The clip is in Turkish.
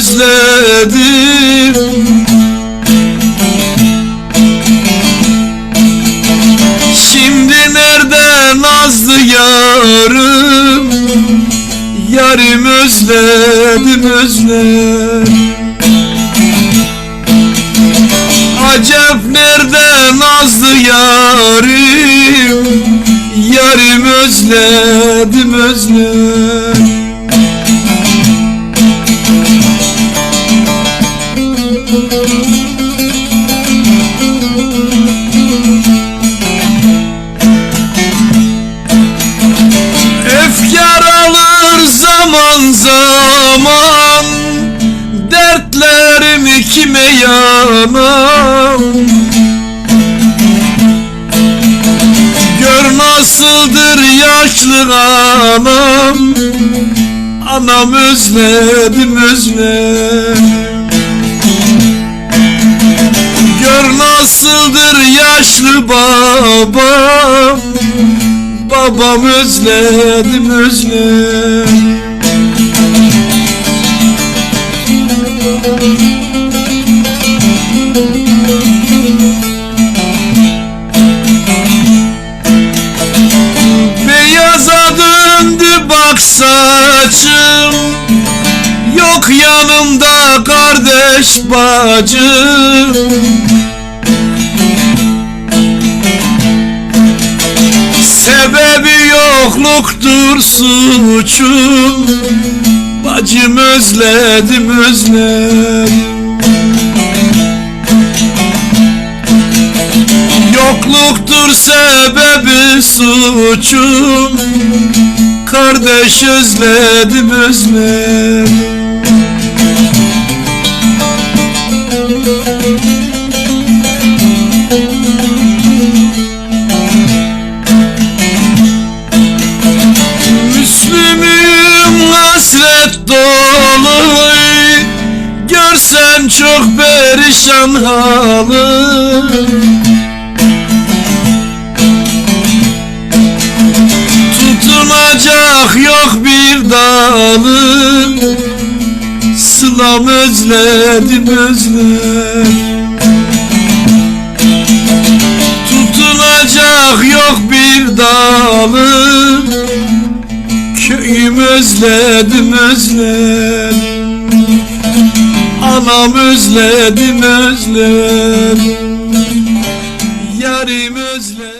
özledim Şimdi nerede nazlı yarım? Yarim özledim özledim. Acep nerede nazlı yarim Yarim özledim özledim Efkar alır zaman zaman Dertlerimi kime yanam Gör nasıldır yaşlı anam Anam özledim özledim yaşlı babam. Babam özledim özledim. Beyaza döndü bak saçım. Yok yanımda kardeş bacım yokluktur suçum. Bacım özledim özledim Yokluktur sebebi suçum. Kardeş özledim özledim çok perişan halı Tutunacak yok bir dalı Sılam özledim özledim. Tutunacak yok bir dalı Köyüm özledim özledim Anam özledim özledim Yarim özledim